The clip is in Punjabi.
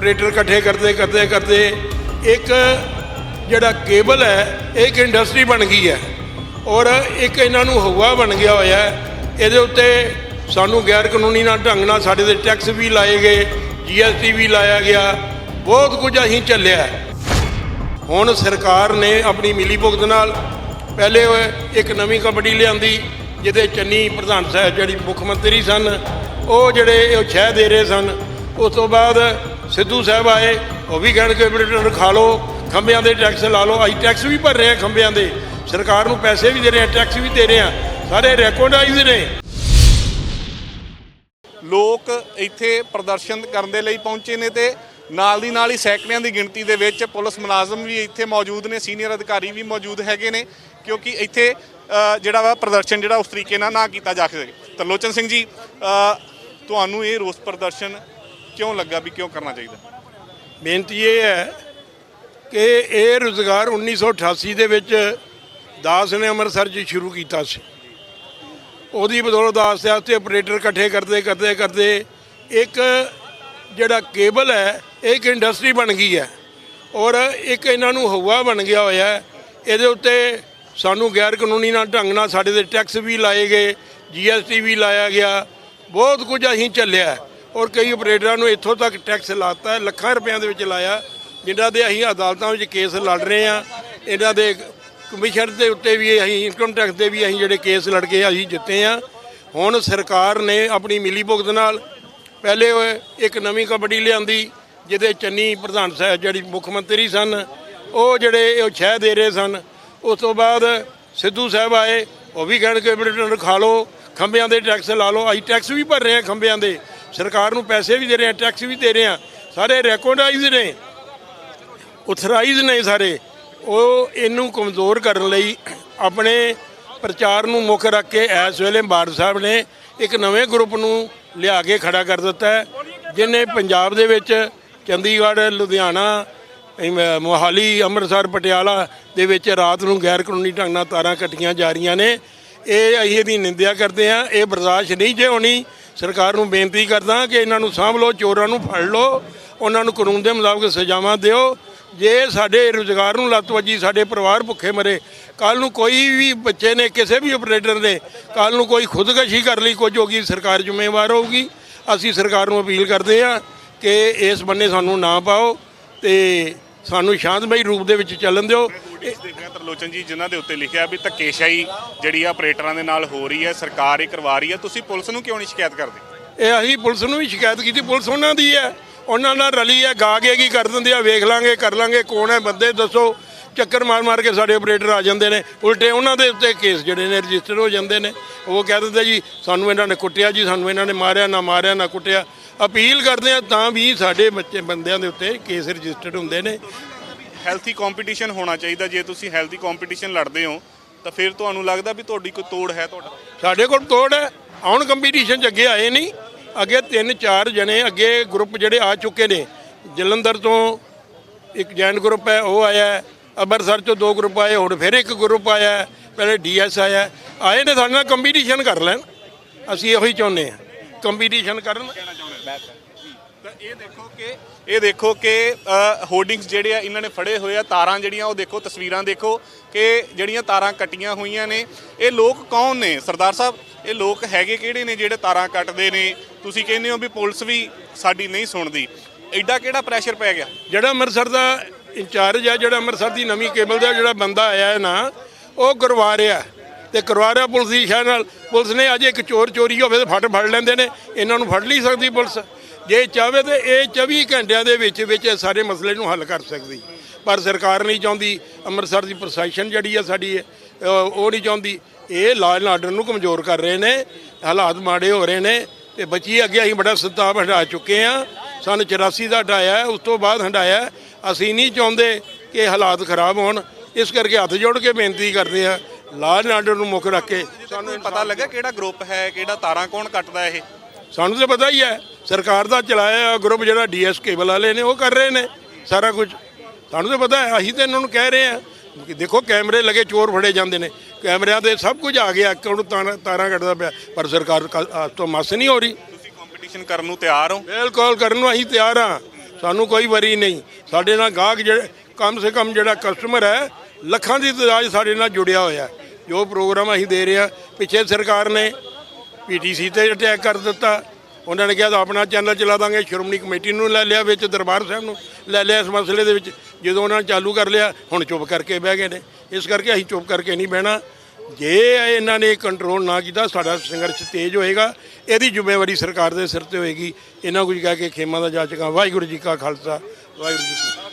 ਆਪਰੇਟਰ ਇਕੱਠੇ ਕਰਦੇ ਕਰਦੇ ਕਰਦੇ, ਇੱਕ ਜਿਹੜਾ ਕੇਬਲ ਹੈ ਇਹ ਇੱਕ ਇੰਡਸਟਰੀ ਬਣ ਗਈ ਹੈ ਔਰ ਇੱਕ ਇਹਨਾਂ ਨੂੰ ਹਵਾ ਬਣ ਗਿਆ ਹੋਇਆ ਇਹਦੇ ਉੱਤੇ ਸਾਨੂੰ ਗੈਰ ਕਾਨੂੰਨੀ ਨਾਲ ਢੰਗ ਨਾਲ ਸਾਡੇ 'ਤੇ ਟੈਕਸ ਵੀ ਲਾਏ ਗਏ ਜੀਐਸਟੀ ਵੀ ਲਾਇਆ ਗਿਆ, ਬਹੁਤ ਕੁਝ ਅਸੀਂ ਚੱਲਿਆ ਹੁਣ ਸਰਕਾਰ ਨੇ ਆਪਣੀ ਮਿਲੀ ਭੁਗਤ ਨਾਲ ਪਹਿਲੇ ਇੱਕ ਨਵੀਂ ਕਬੱਡੀ ਲਿਆਂਦੀ, ਜਿਹਦੇ ਚੰਨੀ ਪ੍ਰਧਾਨ ਸਾਹਿਬ ਜਿਹੜੀ ਮੁੱਖ ਮੰਤਰੀ ਸਨ, ਉਹ ਜਿਹੜੇ ਉਹ ਛਹਿ ਦੇ ਰਹੇ ਸਨ, ਉਸ ਤੋਂ ਬਾਅਦ ਸਿੱਧੂ ਸਾਹਿਬ ਆਏ, ਉਹ ਵੀ ਕਹਿਣਗੇ ਕਿ ਬ੍ਰਿਟਨ ਖਾ ਲਓ, ਖੰਭਿਆਂ ਦੇ ਟੈਕਸ ਲਾ ਲਓ। ਅਸੀਂ ਟੈਕਸ ਵੀ ਭਰ ਰਹੇ ਆ ਖੰਭਿਆਂ ਦੇ। ਸਰਕਾਰ ਨੂੰ ਪੈਸੇ ਵੀ ਦੇ ਰਹੇ ਹਾਂ ਟੈਕਸ ਵੀ ਦੇ ਰਹੇ ਹਾਂ। ਸਾਰੇ ਰੈਕੋਰਡਾਈਜ਼ ਨੇ। ਲੋਕ ਇੱਥੇ ਪ੍ਰਦਰਸ਼ਨ ਕਰਨ ਦੇ ਲਈ ਪਹੁੰਚੇ ਨੇ ਤੇ ਨਾਲ ਦੀ ਨਾਲ ਹੀ ਸੈਕੜਿਆਂ ਦੀ ਗਿਣਤੀ ਦੇ ਵਿੱਚ ਪੁਲਿਸ ਮੁਲਾਜ਼ਮ ਵੀ ਇੱਥੇ ਮੌਜੂਦ ਨੇ ਸੀਨੀਅਰ ਅਧਿਕਾਰੀ ਵੀ ਮੌਜੂਦ ਹੈਗੇ ਨੇ, ਕਿਉਂਕਿ ਇੱਥੇ ਜਿਹੜਾ ਵਾ ਪ੍ਰਦਰਸ਼ਨ ਜਿਹੜਾ ਉਸ ਤਰੀਕੇ ਨਾਲ ਨਾ ਕੀਤਾ ਜਾ ਸਕੇ। ਤਰਲੋਚਨ ਸਿੰਘ ਜੀ ਤੁਹਾਨੂੰ ਇਹ ਰੋਸ ਪ੍ਰਦਰਸ਼ਨ ਕਿਉਂ ਲੱਗਾ ਵੀ ਕਿਉਂ ਕਰਨਾ ਚਾਹੀਦਾ? ਬੇਨਤੀ ਇਹ ਹੈ ਕਿ ਇਹ ਰੁਜ਼ਗਾਰ 1988 ਦੇ ਵਿੱਚ ਦਾਸ ਨੇ ਅੰਮ੍ਰਿਤਸਰ 'ਚ ਸ਼ੁਰੂ ਕੀਤਾ ਸੀ। ਉਹਦੀ ਬਦੌਲਤ ਦਾਸ ਦੇ ਵਾਸਤੇ ਆਪਰੇਟਰ ਇਕੱਠੇ ਕਰਦੇ ਕਰਦੇ ਕਰਦੇ ਇੱਕ ਜਿਹੜਾ ਕੇਬਲ ਹੈ ਇਹ ਇੱਕ ਇੰਡਸਟਰੀ ਬਣ ਗਈ ਹੈ ਔਰ ਇੱਕ ਇਹਨਾਂ ਨੂੰ ਹਵਾ ਬਣ ਗਿਆ ਹੋਇਆ ਇਹਦੇ ਉੱਤੇ ਸਾਨੂੰ ਗੈਰ ਕਾਨੂੰਨੀ ਨਾਲ ਢੰਗ ਨਾਲ ਸਾਡੇ ਦੇ ਟੈਕਸ ਵੀ ਲਾਏ ਗਏ ਜੀਐਸਟੀ ਵੀ ਲਾਇਆ ਗਿਆ, ਬਹੁਤ ਕੁਝ ਅਸੀਂ ਚੱਲਿਆ ਔਰ ਕਈ ਆਪਰੇਟਰਾਂ ਨੂੰ ਇੱਥੋਂ ਤੱਕ ਟੈਕਸ ਲਾਤਾ, ਲੱਖਾਂ ਰੁਪਇਆਂ ਦੇ ਵਿੱਚ ਲਾਇਆ, ਜਿਨ੍ਹਾਂ ਦੇ ਅਸੀਂ ਅਦਾਲਤਾਂ ਵਿੱਚ ਕੇਸ ਲੜ ਰਹੇ ਹਾਂ, ਇਹਨਾਂ ਦੇ ਕਮਿਸ਼ਨ ਦੇ ਉੱਤੇ ਵੀ ਅਸੀਂ ਇਨਕਮ ਟੈਕਸ ਦੇ ਵੀ ਅਸੀਂ ਜਿਹੜੇ ਕੇਸ ਲੜ ਕੇ ਅਸੀਂ ਜਿੱਤੇ ਹਾਂ। ਹੁਣ ਸਰਕਾਰ ਨੇ ਆਪਣੀ ਮਿਲੀ ਭੁਗਤ ਨਾਲ ਪਹਿਲੇ ਇੱਕ ਨਵੀਂ ਕਬੱਡੀ ਲਿਆਂਦੀ, ਜਿਹਦੇ ਚੰਨੀ ਪ੍ਰਧਾਨ ਸਾਹਿਬ ਜਿਹੜੀ ਮੁੱਖ ਮੰਤਰੀ ਸਨ, ਉਹ ਜਿਹੜੇ ਉਹ ਛਹਿ ਦੇ ਰਹੇ ਸਨ। ਉਸ ਤੋਂ ਬਾਅਦ ਸਿੱਧੂ ਸਾਹਿਬ ਆਏ, ਉਹ ਵੀ ਕਹਿਣ ਕਿ ਬ੍ਰਿਟਨ ਖਾ ਲਓ, ਖੰਭਿਆਂ ਦੇ ਟੈਕਸ ਲਾ ਲਓ। ਅਸੀਂ ਟੈਕਸ ਵੀ ਭਰ ਰਹੇ ਹਾਂ ਖੰਭਿਆਂ ਦੇ। ਸਰਕਾਰ ਨੂੰ ਪੈਸੇ ਵੀ ਦੇ ਰਹੇ ਆ ਟੈਕਸ ਵੀ ਦੇ ਰਹੇ ਹਾਂ ਸਾਰੇ ਰੈਕੋਰਡਾਈਜ਼ ਨੇ। ਉਥਰਾਈਜ਼ ਨੇ ਸਾਰੇ। ਉਹ ਇਹਨੂੰ ਕਮਜ਼ੋਰ ਕਰਨ ਲਈ ਆਪਣੇ ਪ੍ਰਚਾਰ ਨੂੰ ਮੁੱਖ ਰੱਖ ਕੇ ਇਸ ਵੇਲੇ ਬਾੜ ਸਾਹਿਬ ਨੇ ਇੱਕ ਨਵੇਂ ਗਰੁੱਪ ਨੂੰ ਲਿਆ ਕੇ ਖੜਾ ਕਰ ਦਿੱਤਾ ਹੈ ਜਿਨੇ ਪੰਜਾਬ ਦੇ ਵਿੱਚ ਚੰਡੀਗੜ੍ਹ, ਲੁਧਿਆਣਾ ਮੋਹਾਲੀ, ਅੰਮ੍ਰਿਤਸਰ, ਪਟਿਆਲਾ ਦੇ ਵਿੱਚ ਰਾਤ ਨੂੰ ਗੈਰ ਕਾਨੂੰਨੀ ਢੰਗ ਨਾਲ ਤਾਰਾਂ ਕੱਟੀਆਂ ਜਾ ਰਹੀਆਂ ਨੇ। ਇਹ ਅਸੀਂ ਇਹਦੀ ਨਿੰਦਿਆ ਕਰਦੇ ਹਾਂ। ਇਹ ਬਰਦਾਸ਼ਤ ਨਹੀਂ ਜੇ ਹੋਣੀ ਸਰਕਾਰ ਨੂੰ ਬੇਨਤੀ ਕਰਦਾ ਕਿ ਇਹਨਾਂ ਨੂੰ ਸਾਂਭ ਲਓ, ਚੋਰਾਂ ਨੂੰ ਫੜ ਲਓ, ਉਹਨਾਂ ਨੂੰ ਕਾਨੂੰਨ ਦੇ ਮੁਤਾਬਕ ਸਜ਼ਾਵਾਂ ਦਿਓ। ਜੇ ਸਾਡੇ ਰੁਜ਼ਗਾਰ ਨੂੰ ਲੱਤ ਵੱਜੀ, ਸਾਡੇ ਪਰਿਵਾਰ ਭੁੱਖੇ ਮਰੇ ਕੱਲ ਨੂੰ ਕੋਈ ਵੀ ਬੱਚੇ ਨੇ, ਕਿਸੇ ਵੀ ਆਪਰੇਟਰ ਨੇ ਕੱਲ ਨੂੰ ਕੋਈ ਖੁਦਕਸ਼ੀ ਕਰ ਲਈ, ਕੁਝ ਹੋਗੀ ਸਰਕਾਰ ਜ਼ਿੰਮੇਵਾਰ ਹੋਊਗੀ। ਅਸੀਂ ਸਰਕਾਰ ਨੂੰ ਅਪੀਲ ਕਰਦੇ ਹਾਂ ਕਿ ਇਸ ਬੰਨੇ ਸਾਨੂੰ ਨਾ ਪਾਓ ਤੇ ਸਾਨੂੰ ਸ਼ਾਂਤਮਈ ਰੂਪ ਦੇ ਵਿੱਚ ਚੱਲਣ ਦਿਓ। ਦੇਖਿਆ ਤਰਲੋਚਨ ਜੀ ਜਿਨ੍ਹਾਂ ਦੇ ਉੱਤੇ ਲਿਖਿਆ ਵੀ ਧੱਕੇਸ਼ਾਹੀ ਜਿਹੜੀ ਆ ਆਪਰੇਟਰਾਂ ਦੇ ਨਾਲ ਹੋ ਰਹੀ ਹੈ ਸਰਕਾਰ ਇਹ ਕਰਵਾ ਰਹੀ ਹੈ। ਤੁਸੀਂ ਪੁਲਿਸ ਨੂੰ ਕਿਉਂ ਨਹੀਂ ਸ਼ਿਕਾਇਤ ਕਰਦੇ? ਇਹ ਅਸੀਂ ਪੁਲਿਸ ਨੂੰ ਵੀ ਸ਼ਿਕਾਇਤ ਕੀਤੀ ਪੁਲਿਸ ਉਹਨਾਂ ਦੀ ਹੈ। ਉਹਨਾਂ ਨਾਲ ਰਲੀ ਹੈ ਗਾ ਕੇ ਕੀ ਕਰ ਦਿੰਦੇ ਆ ਵੇਖ ਲਾਂਗੇ ਕਰ ਲਾਂਗੇ ਕੌਣ ਹੈ ਬੰਦੇ ਦੱਸੋ। ਚੱਕਰ ਮਾਰ ਮਾਰ ਕੇ ਸਾਡੇ ਆਪਰੇਟਰ ਆ ਜਾਂਦੇ ਨੇ। ਉਲਟੇ ਉਹਨਾਂ ਦੇ ਉੱਤੇ ਕੇਸ ਜਿਹੜੇ ਨੇ ਰਜਿਸਟਰ ਹੋ ਜਾਂਦੇ ਨੇ। ਉਹ ਕਹਿ ਦਿੰਦੇ ਜੀ ਸਾਨੂੰ ਇਹਨਾਂ ਨੇ ਕੁੱਟਿਆ ਜੀ ਸਾਨੂੰ ਇਹਨਾਂ ਨੇ ਮਾਰਿਆ ਨਾ ਮਾਰਿਆ ਨਾ ਕੁੱਟਿਆ। ਅਪੀਲ ਕਰਦੇ ਆ ਤਾਂ ਵੀ ਸਾਡੇ ਬੱਚੇ ਬੰਦਿਆਂ ਦੇ ਉੱਤੇ ਕੇਸ ਰਜਿਸਟਰਡ ਹੁੰਦੇ ਨੇ। ਹੈਲਥੀ ਕੰਪੀਟੀਸ਼ਨ ਹੋਣਾ ਚਾਹੀਦਾ। ਜੇ ਤੁਸੀਂ ਹੈਲਥੀ ਕੰਪੀਟੀਸ਼ਨ ਲੜਦੇ ਹੋ ਤਾਂ ਫਿਰ ਤੁਹਾਨੂੰ ਲੱਗਦਾ ਵੀ ਤੁਹਾਡੀ ਕੋਈ ਤੋੜ ਹੈ ਤੁਹਾਡਾ? ਸਾਡੇ ਕੋਲ ਤੋੜ ਹੈ। ਆਉਣ ਕੰਪੀਟੀਸ਼ਨ 'ਚ ਅੱਗੇ ਆਏ ਨਹੀਂ। ਅੱਗੇ ਤਿੰਨ ਚਾਰ ਜਣੇ ਅੱਗੇ ਗਰੁੱਪ ਜਿਹੜੇ ਆ ਚੁੱਕੇ ਨੇ। ਜਲੰਧਰ ਤੋਂ ਇੱਕ ਜੈਨ ਗਰੁੱਪ ਹੈ ਉਹ ਆਇਆ। ਅੰਮ੍ਰਿਤਸਰ ਤੋਂ ਦੋ ਗਰੁੱਪ ਆਏ ਹੁਣ ਫਿਰ ਇੱਕ ਗਰੁੱਪ ਆਇਆ। ਪਹਿਲੇ ਡੀਐਸ ਆਇਆ। ਆਏ ਨੇ ਸਾਡੇ ਨਾਲ ਕੰਪੀਟੀਸ਼ਨ ਕਰ ਲੈਣ। ਅਸੀਂ ਇਹੋ ਹੀ ਚਾਹੁੰਦੇ ਹਾਂ। ਕੰਪੀਟੀਸ਼ਨ ਕਰਨ। ਤਾਂ ਇਹ ਦੇਖੋ ਕਿ, ਇਹ ਦੇਖੋ ਕਿ ਹੋਰਡਿੰਗਸ ਜਿਹੜੇ ਆ, ਇਹਨਾਂ ਨੇ ਫੜੇ ਹੋਏ ਆ, ਤਾਰਾਂ ਜਿਹੜੀਆਂ, ਉਹ ਦੇਖੋ, ਤਸਵੀਰਾਂ ਦੇਖੋ ਕਿ ਜਿਹੜੀਆਂ ਤਾਰਾਂ ਕੱਟੀਆਂ ਹੋਈਆਂ ਨੇ। ਇਹ ਲੋਕ ਕੌਣ ਨੇ? ਸਰਦਾਰ ਸਾਹਿਬ, ਇਹ ਲੋਕ ਹੈਗੇ ਕਿਹੜੇ ਨੇ ਜਿਹੜੇ ਤਾਰਾਂ ਕੱਟਦੇ ਨੇ? ਤੁਸੀਂ ਕਹਿੰਦੇ ਹੋ ਵੀ ਪੁਲਿਸ ਵੀ ਸਾਡੀ ਨਹੀਂ ਸੁਣਦੀ। ਐਡਾ ਕਿਹੜਾ ਪ੍ਰੈਸ਼ਰ ਪੈ ਗਿਆ? ਜਿਹੜਾ ਅੰਮ੍ਰਿਤਸਰ ਦਾ ਇੰਚਾਰਜ ਆ, ਜਿਹੜਾ ਅੰਮ੍ਰਿਤਸਰ ਦੀ ਨਵੀਂ ਕੇਬਲ ਦਾ ਜਿਹੜਾ ਬੰਦਾ ਆਇਆ ਹੈ ਨਾ, ਉਹ ਕਰਵਾ ਰਿਹਾ। ਤੇ ਕਰਵਾ ਰਿਹਾ ਪੁਲਿਸ ਦੀ ਸ਼ਾਨ ਨਾਲ। ਪੁਲਿਸ ਨੇ ਅੱਜ ਇੱਕ ਚੋਰ ਚੋਰੀ ਹੋਵੇ ਤਾਂ ਫੜ ਫੜ ਲੈਂਦੇ ਨੇ। ਇਹਨਾਂ ਨੂੰ ਫੜ ਨਹੀਂ ਸਕਦੀ ਪੁਲਿਸ। ਜੇ ਚਾਹਵੇ ਤੇ ਇਹ 24 ਘੰਟਿਆਂ ਦੇ ਵਿੱਚ ਵਿੱਚ ਸਾਰੇ ਮਸਲੇ ਨੂੰ ਹੱਲ ਕਰ ਸਕਦੀ। ਪਰ ਸਰਕਾਰ ਨਹੀਂ ਚਾਹੁੰਦੀ। ਅੰਮ੍ਰਿਤਸਰ ਦੀ ਪ੍ਰਸ਼ਾਸਨ ਜਿਹੜੀ ਆ ਸਾਡੀ ਉਹ ਨਹੀਂ ਚਾਹੁੰਦੀ। ਇਹ ਲਾਅ ਐਂਡ ਆਰਡਰ ਨੂੰ ਕਮਜ਼ੋਰ ਕਰ ਰਹੇ ਨੇ। ਹਾਲਾਤ ਮਾੜੇ ਹੋ ਰਹੇ ਨੇ। ਤੇ ਬੱਚੀ ਅੱਗੇ ਅਸੀਂ ਬੜਾ ਸਤਾਪ ਹਟਾ ਚੁੱਕੇ ਆ ਸਾਨੂੰ 84 ਦਾ ਹਟਾਇਆ ਉਸ ਤੋਂ ਬਾਅਦ ਹਟਾਇਆ ਅਸੀਂ ਨਹੀਂ ਚਾਹੁੰਦੇ ਕਿ ਹਾਲਾਤ ਖਰਾਬ ਹੋਣ। ਇਸ ਕਰਕੇ ਹੱਥ ਜੋੜ ਕੇ ਬੇਨਤੀ ਕਰਦੇ ਆ ਐਂਡ ਆਰਡਰ ਨੂੰ ਮੁੱਖ ਰੱਖ ਕੇ ਸਾਨੂੰ ਪਤਾ ਲੱਗਾ ਕਿਹੜਾ ਗਰੁੱਪ ਹੈ ਕਿਹੜਾ ਤਾਰਾਂ ਕੌਣ ਕੱਟਦਾ ਇਹ? ਸਾਨੂੰ ਤਾਂ ਪਤਾ ਹੀ ਹੈ ਸਰਕਾਰ ਦਾ ਚਲਾਇਆ ਗਰੁੱਪ ਜਿਹੜਾ ਡੀਐਸ ਕੇਬਲ ਵਾਲੇ ਨੇ ਉਹ ਕਰ ਰਹੇ ਨੇ ਸਾਰਾ ਕੁਝ। ਸਾਨੂੰ ਤਾਂ ਪਤਾ ਹੈ ਅਸੀਂ ਤਾਂ ਇਹਨਾਂ ਨੂੰ ਕਹਿ ਰਹੇ ਆ ਕਿ ਦੇਖੋ ਕੈਮਰੇ ਲਗੇ ਚੋਰ ਫੜੇ ਜਾਂਦੇ ਨੇ ਕੈਮਰਿਆਂ ਤੇ ਸਭ ਕੁਝ ਆ ਗਿਆ ਕੌਣ ਤਾਰਾਂ ਤਾਰਾਂ ਕੱਢਦਾ ਪਿਆ ਪਰ ਸਰਕਾਰ ਅੱਜ ਤੋਂ ਮਸ ਨਹੀਂ ਹੋ ਰਹੀ। ਤੁਸੀਂ ਕੰਪੀਟੀਸ਼ਨ ਕਰਨ ਨੂੰ ਤਿਆਰ ਹੋ? ਬਿਲਕੁਲ ਕਰਨ ਨੂੰ ਅਸੀਂ ਤਿਆਰ ਹਾਂ ਸਾਨੂੰ ਕੋਈ ਵਰੀ ਨਹੀਂ। ਸਾਡੇ ਨਾਲ ਗਾਹਕ ਜਿਹੜੇ ਕਮ ਸੇ ਕਮ ਜਿਹੜਾ ਕਸਟਮਰ ਹੈ ਲੱਖਾਂ ਦੀ ਤਦਾਦ ਸਾਡੇ ਨਾਲ ਜੁੜਿਆ ਹੋਇਆ ਹੈ। ਜੋ ਪ੍ਰੋਗਰਾਮ ਅਸੀਂ ਦੇ ਰਹੇ ਹਾਂ, ਪਿੱਛੇ ਸਰਕਾਰ ਨੇ ਪੀਟੀਸੀ ਤੇ ਅਟੈਕ ਕਰ ਦਿੱਤਾ। ਉਹਨਾਂ ਨੇ ਕਿਹਾ ਆਪਣਾ ਚੈਨਲ ਚਲਾ ਦਾਂਗੇ, ਸ਼੍ਰੋਮਣੀ ਕਮੇਟੀ ਨੂੰ ਲੈ ਲਿਆ ਵਿੱਚ, ਦਰਬਾਰ ਸਾਹਿਬ ਨੂੰ ਲੈ ਲਿਆ ਇਸ ਮਸਲੇ ਦੇ ਵਿੱਚ। ਜਦੋਂ ਉਹਨਾਂ ਨੇ ਚਾਲੂ ਕਰ ਲਿਆ, ਹੁਣ ਚੁੱਪ ਕਰਕੇ ਬਹਿ ਗਏ ਨੇ। ਇਸ ਕਰਕੇ ਅਸੀਂ ਚੁੱਪ ਕਰਕੇ ਨਹੀਂ ਬਹਿਣਾ। ਜੇ ਇਹਨਾਂ ਨੇ ਕੰਟਰੋਲ ਨਾ ਕੀਤਾ, ਸਾਡਾ ਸੰਘਰਸ਼ ਤੇਜ਼ ਹੋਏਗਾ। ਇਹਦੀ ਜ਼ਿੰਮੇਵਾਰੀ ਸਰਕਾਰ ਦੇ ਸਿਰ ਤੇ ਹੋਏਗੀ। ਇਹਨਾਂ ਕੁਝ ਕਹਿ ਕੇ ਖੇਮਾਂ ਦਾ ਜਾ ਚੁੱਕਾ ਵਾਹਿਗੁਰੂ ਜੀ ਕਾ ਖਾਲਸਾ, ਵਾਹਿਗੁਰੂ ਜੀ ਕੀ